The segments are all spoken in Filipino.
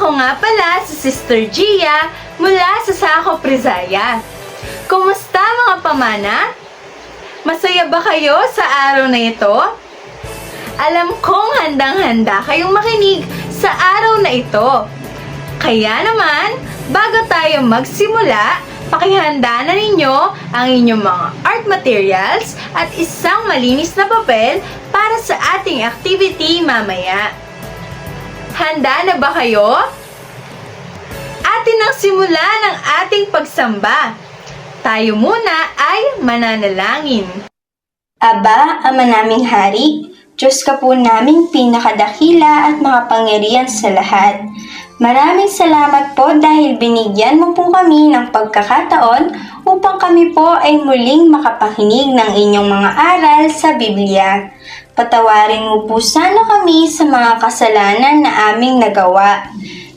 Ako nga pala si Sister Gia mula sa Sako Prizaya. Kumusta mga pamana? Masaya ba kayo sa araw na ito? Alam kong handang-handa kayong makinig sa araw na ito. Kaya naman, bago tayo magsimula, pakihanda na ninyo ang inyong mga art materials at isang malinis na papel para sa ating activity mamaya. Handa na ba kayo? Atin ang simula ng ating pagsamba. Tayo muna ay mananalangin. Aba, Ama naming Hari, Diyos ka po naming pinakadakila at makapangyarihan sa lahat. Maraming salamat po dahil binigyan mo po kami ng pagkakataon upang kami po ay muling makapakinig ng inyong mga aral sa Biblia. Patawarin mo po sana kami sa mga kasalanan na aming nagawa.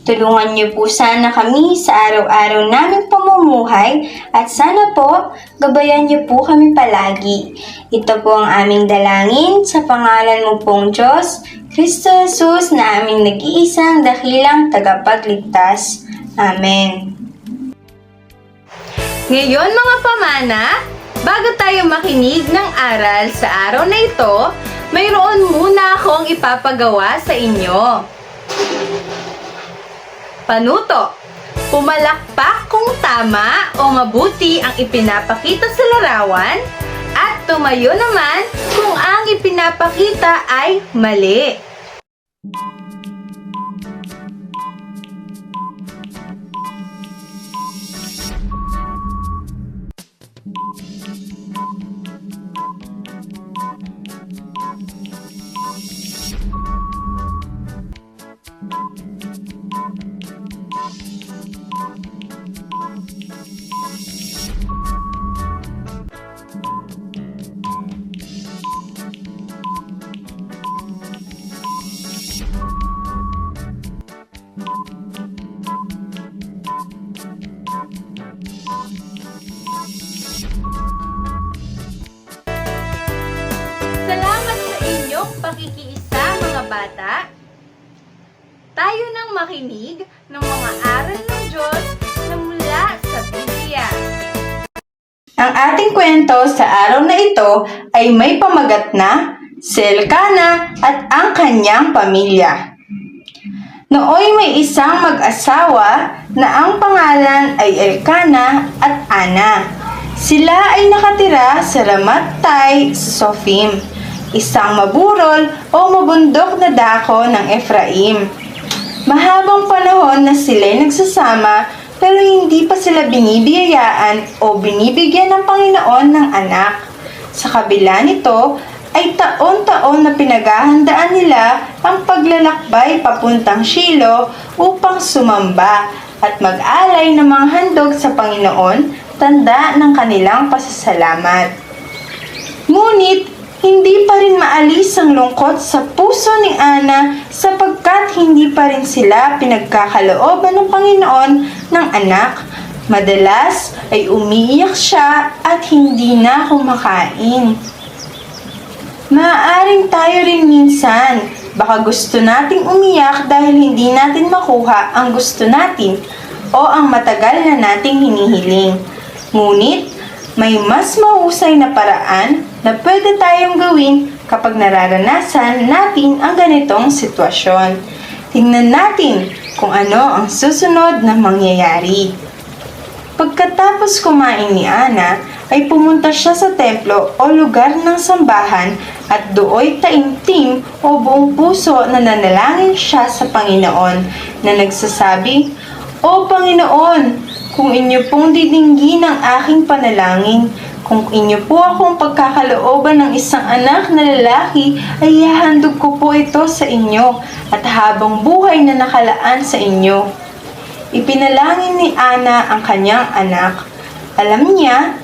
Tulungan niyo po sana kami sa araw-araw naming pamumuhay at sana po gabayan niyo po kami palagi. Ito po ang aming dalangin sa pangalan mo pong Diyos, Kristo Jesus na aming nag-iisang dakilang tagapagligtas. Amen. Ngayon mga pamana, bago tayo makinig ng aral sa araw na ito, mayroon muna akong ipapagawa sa inyo. Panuto, pumalakpak kung tama o mabuti ang ipinapakita sa larawan at tumayo naman kung ang ipinapakita ay mali. Salamat sa inyong pakikiisa mga bata. Tayo nang makinig ng mga aral ng Diyos na mula sa Biblia. Ang ating kwento sa araw na ito ay may pamagat na si Elkanah at ang kanyang pamilya. Nooy may isang mag-asawa na ang pangalan ay Elkanah at Ana. Sila ay nakatira sa Ramat-tay, Sofim, isang maburol o mabundok na dako ng Efraim. Mahabang panahon na sila nagsasama pero hindi pa sila binibiyayaan o binibigyan ng Panginoon ng anak. Sa kabila nito, ay taon-taon na pinaghahandaan nila ang paglalakbay papuntang Shilo upang sumamba at mag-alay ng mga handog sa Panginoon, tanda ng kanilang pasasalamat. Ngunit, hindi pa rin maalis ang lungkot sa puso ni Ana sapagkat hindi pa rin sila pinagkakalooban ng Panginoon ng anak. Madalas ay umiiyak siya at hindi na kumakain. Maaaring tayo rin minsan, baka gusto nating umiyak dahil hindi natin makuha ang gusto natin o ang matagal na nating hinihiling. Ngunit, may mas mahusay na paraan na pwede tayong gawin kapag nararanasan natin ang ganitong sitwasyon. Tingnan natin kung ano ang susunod na mangyayari. Pagkatapos kumain ni Ana, ay pumunta siya sa templo o lugar ng sambahan at dooy taimtim o buong puso na nanalangin siya sa Panginoon na nagsasabi, O Panginoon, kung inyo pong didinggin ang aking panalangin, kung inyo po akong pagkakalooban ng isang anak na lalaki, ay ihahandog ko po ito sa inyo at habang buhay na nakalaan sa inyo. Ipinalangin ni Ana ang kanyang anak. Alam niya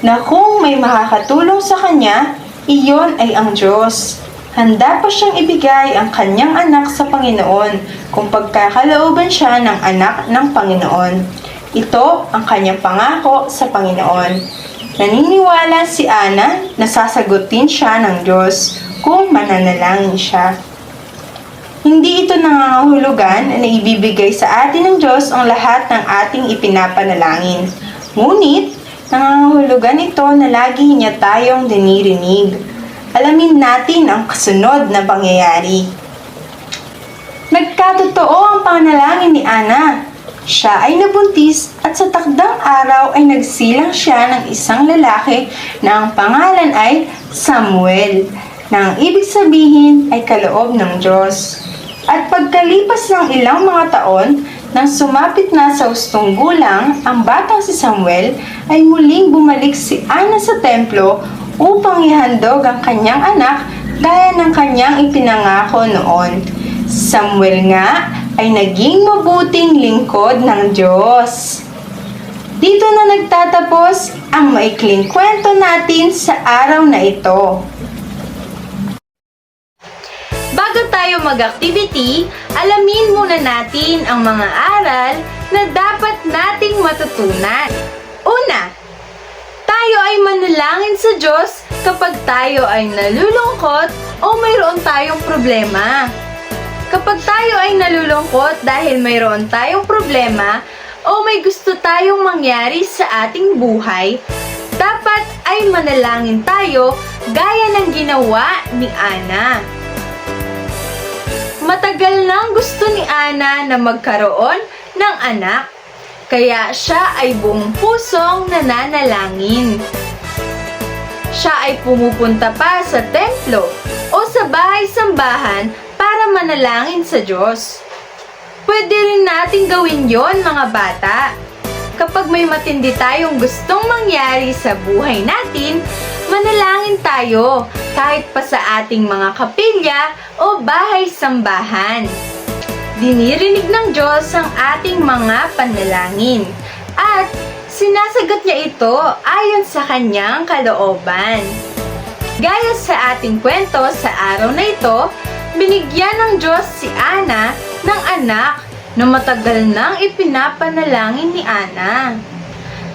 na kung may makakatulong sa kanya, iyon ay ang Diyos. Handa pa siyang ibigay ang kanyang anak sa Panginoon kung pagkakalooban siya ng anak ng Panginoon. Ito ang kanyang pangako sa Panginoon. Naniniwala si Ana na sasagutin siya ng Diyos kung mananalangin siya. Hindi ito nangangahulugan na ibibigay sa atin ng Diyos ang lahat ng ating ipinapanalangin. Ngunit, nangangahulugan ito na lagi niya tayong dinirinig. Alamin natin ang kasunod na pangyayari. Nagkatotoo ang panalangin ni Ana. Siya ay nabuntis at sa takdang araw ay nagsilang siya ng isang lalaki na ang pangalan ay Samuel, na ang ibig sabihin ay kaloob ng Diyos. At pagkalipas ng ilang mga taon, nang sumapit na sa ustong gulang, ang batang si Samuel ay muling bumalik si Ana sa templo upang ihandog ang kanyang anak gaya ng kanyang ipinangako noon. Samuel nga ay naging mabuting lingkod ng Diyos. Dito na nagtatapos ang maikling kwento natin sa araw na ito. Bago tayo mag-activity, alamin muna natin ang mga aral na dapat nating matutunan. Una, tayo ay manalangin sa Diyos kapag tayo ay nalulungkot o mayroon tayong problema. Kapag tayo ay nalulungkot dahil mayroon tayong problema o may gusto tayong mangyari sa ating buhay, dapat ay manalangin tayo gaya ng ginawa ni Ana. Matagal nang gusto ni Ana na magkaroon ng anak, kaya siya ay buong pusong nananalangin. Siya ay pumupunta pa sa templo o sa bahay-sambahan para manalangin sa Diyos. Pwede rin natin gawin yon mga bata. Kapag may matindi tayong gustong mangyari sa buhay natin, manalangin tayo kahit pa sa ating mga kapilya o bahay-sambahan. Dinirinig ng Diyos ang ating mga panalangin at sinasagot niya ito ayon sa kanyang kalooban. Gaya sa ating kwento sa araw na ito, binigyan ng Diyos si Ana ng anak na matagal nang ipinapanalangin ni Ana.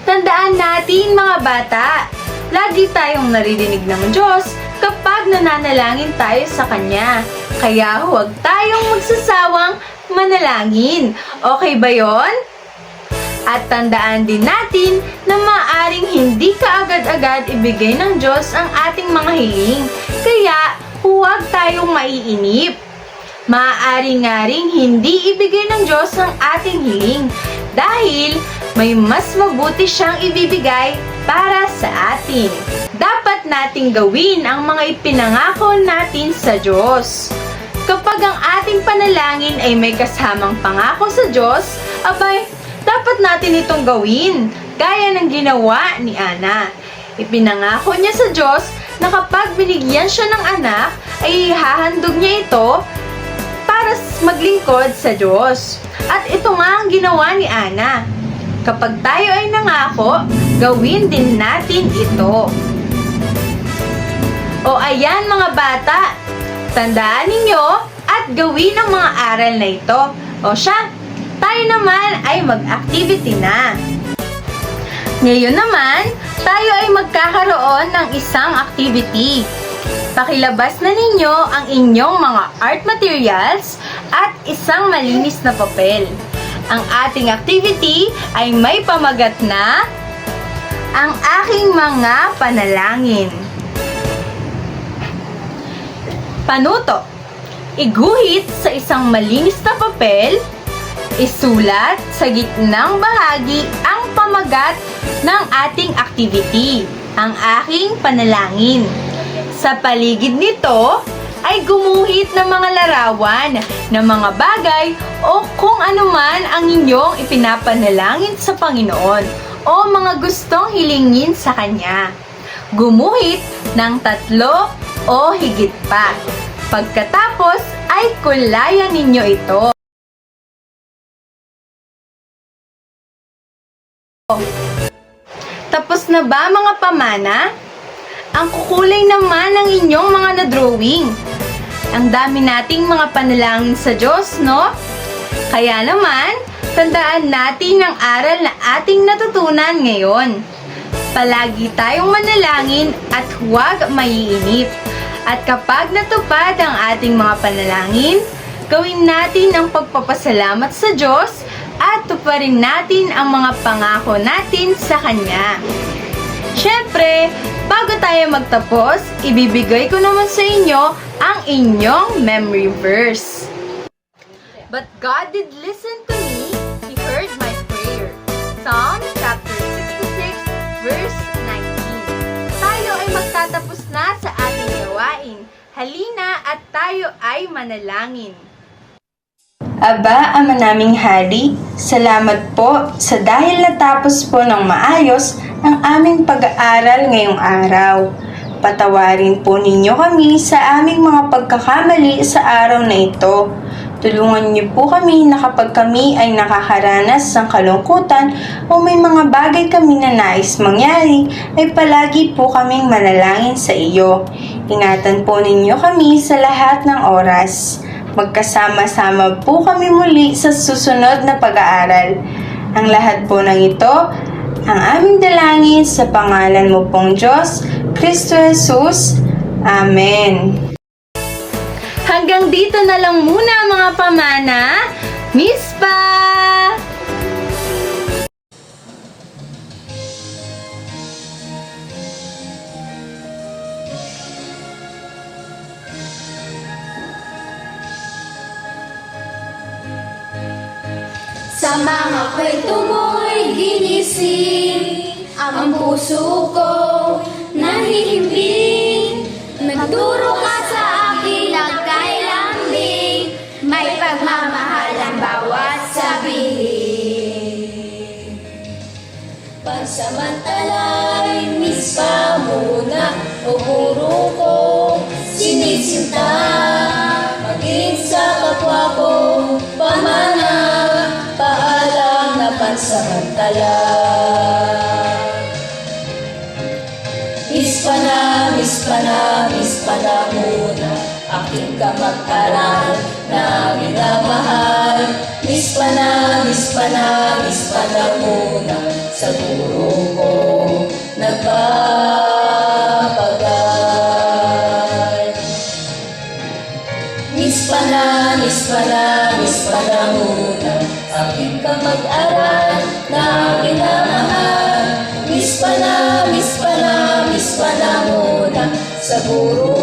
Tandaan natin mga bata, lagi tayong naririnig ng Diyos kapag nananalangin tayo sa Kanya. Kaya huwag tayong magsasawang manalangin. Okay ba yon? At tandaan din natin na maaring hindi ka agad-agad ibigay ng Diyos ang ating mga hiling. Kaya huwag tayong maiinip. Maaari nga ring hindi ibigay ng Diyos ang ating hiling dahil may mas mabuti siyang ibibigay para sa atin. Dapat nating gawin ang mga ipinangako natin sa Diyos. Kapag ang ating panalangin ay may kasamang pangako sa Diyos, abay, dapat natin itong gawin, gaya ng ginawa ni Ana. Ipinangako niya sa Diyos na kapag binigyan siya ng anak, ay ihahandog niya ito para maglingkod sa Diyos. At ito nga ang ginawa ni Ana. Kapag tayo ay nangako, gawin din natin ito. O ayan mga bata, tandaan ninyo at gawin ang mga aral na ito. O siya, tayo naman ay mag-activity na. Ngayon naman, tayo ay magkakaroon ng isang activity. Pakilabas na ninyo ang inyong mga art materials at isang malinis na papel. Ang ating activity ay may pamagat na ang aking mga panalangin. Panuto. Iguhit sa isang malinis na papel, isulat sa gitnang bahagi pamagat ng ating activity, ang aking panalangin. Sa paligid nito ay gumuhit ng mga larawan ng mga bagay o kung anuman ang inyong ipinapanalangin sa Panginoon o mga gustong hilingin sa Kanya. Gumuhit ng tatlo o higit pa. Pagkatapos ay kulayan ninyo ito. Na ba mga pamana? Ang kukulay naman ng inyong mga na-drawing. Ang dami nating mga panalangin sa Diyos, no? Kaya naman, tandaan natin ang aral na ating natutunan ngayon. Palagi tayong manalangin at huwag maiinip. At kapag natupad ang ating mga panalangin, Gawin natin ang pagpapasalamat sa Diyos tuparin natin ang mga pangako natin sa Kanya. Siyempre, bago tayo magtapos, ibibigay ko naman sa inyo ang inyong memory verse. But God did listen to me, He heard my prayer. Psalm chapter 66, verse 19. Tayo ay magtatapos na sa ating gawain. Halina at tayo ay manalangin. Aba, Ama naming Hari, salamat po sa dahil natapos po ng maayos ang aming pag-aaral ngayong araw. Patawarin po ninyo kami sa aming mga pagkakamali sa araw na ito. Tulungan niyo po kami na kapag kami ay nakakaranas ng kalungkutan o may mga bagay kami na nais mangyari, ay palagi po kaming manalangin sa iyo. Ingatan po ninyo kami sa lahat ng oras. Magkasama-sama po kami muli sa susunod na pag-aaral. Ang lahat po ng ito, ang aming dalangin sa pangalan mo pong Diyos, Kristo Jesus. Amen. Hanggang dito na lang muna mga pamana. Miss pa! Sa mga kwento mo'y ginising Ang puso ko. Nahihimbing Nagturo ka pansamantala Miss pa na, miss na, miss na muna. Aking kamag-aral na minamahal. Miss pa na, miss na, miss na muna. Sa guro ko nagpapagal muna